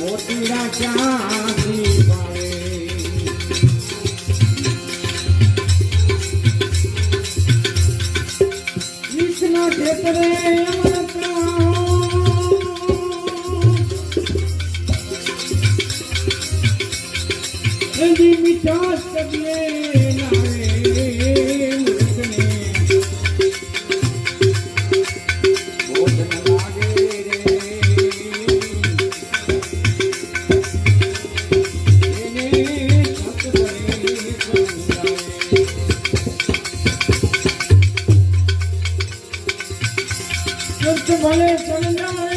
મોતી રાજા કૃષ્ણ ક્ષેત્રે એની મીઠાશ કરીએ ભલે ચંદ્ર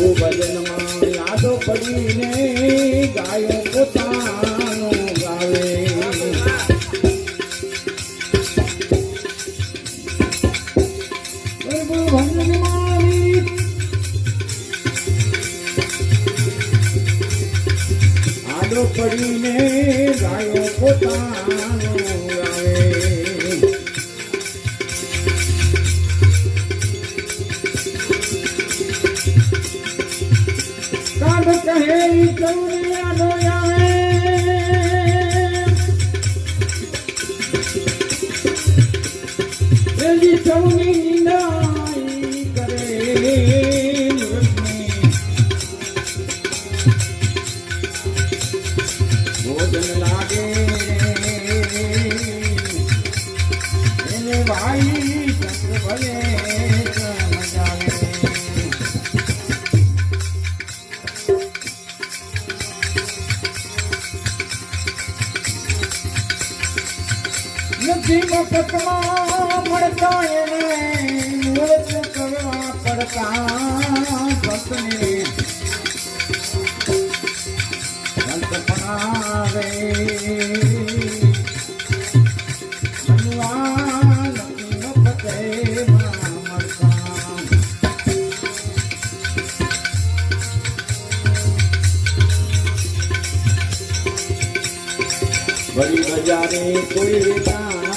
ભુવજનમાં યાદો પડીને ગાયો પોતાનો ગાવે. આડો પડીને ગાયો પોતાનો કહે કરુણિયા દોયાવે એની કરુણી ના સતમાં મળતો એને મૂર્ત કરવા પડતા ભક્તને. સંત ભણાવે. વળી બજારે કોઈ વેતા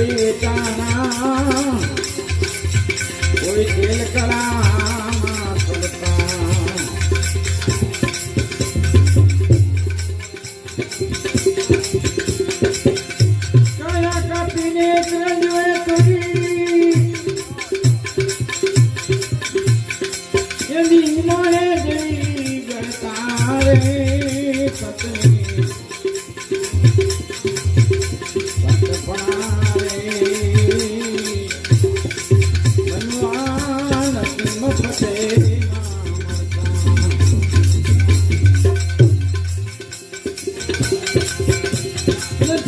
કોઈ વેચાણા કોઈ કળામાં પડતા કાયા કાપીને કરંજોએ કરી એની મારે જઈ ગણતા રે પત્ની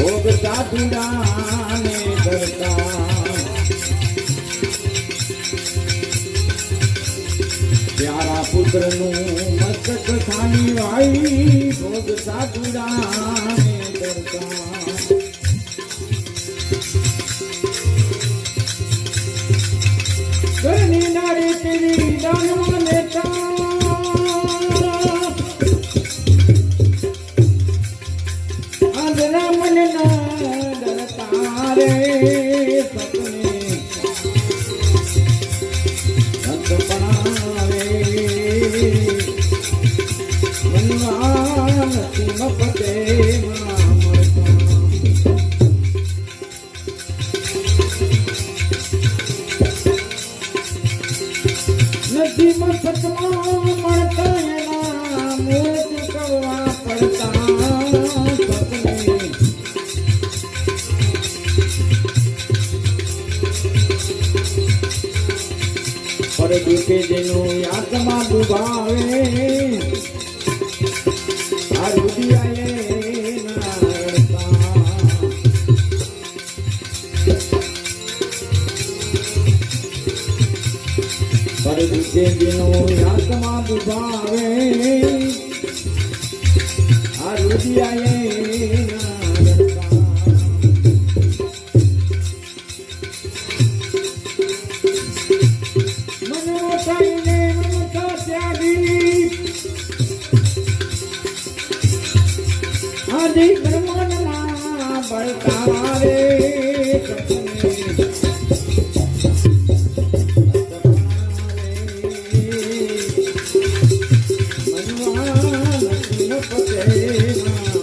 ભોગ સાધુડાને કરતા પ્યારા પુત્રનું મસ્તક ખાંડી વાઈ ભોગ સાધુડાને કરતા ઘરની નારી તેરી દાનમાં પરદીપે જેનું આત્મા ડુબાવે આ રડતા. પરદીપે જેનું આત્મા ડુબાવે આ રુદિયાએ આદિ બ્રહ્માંડના બળતા રે સપને. મનવાન મફતે ના મળતા.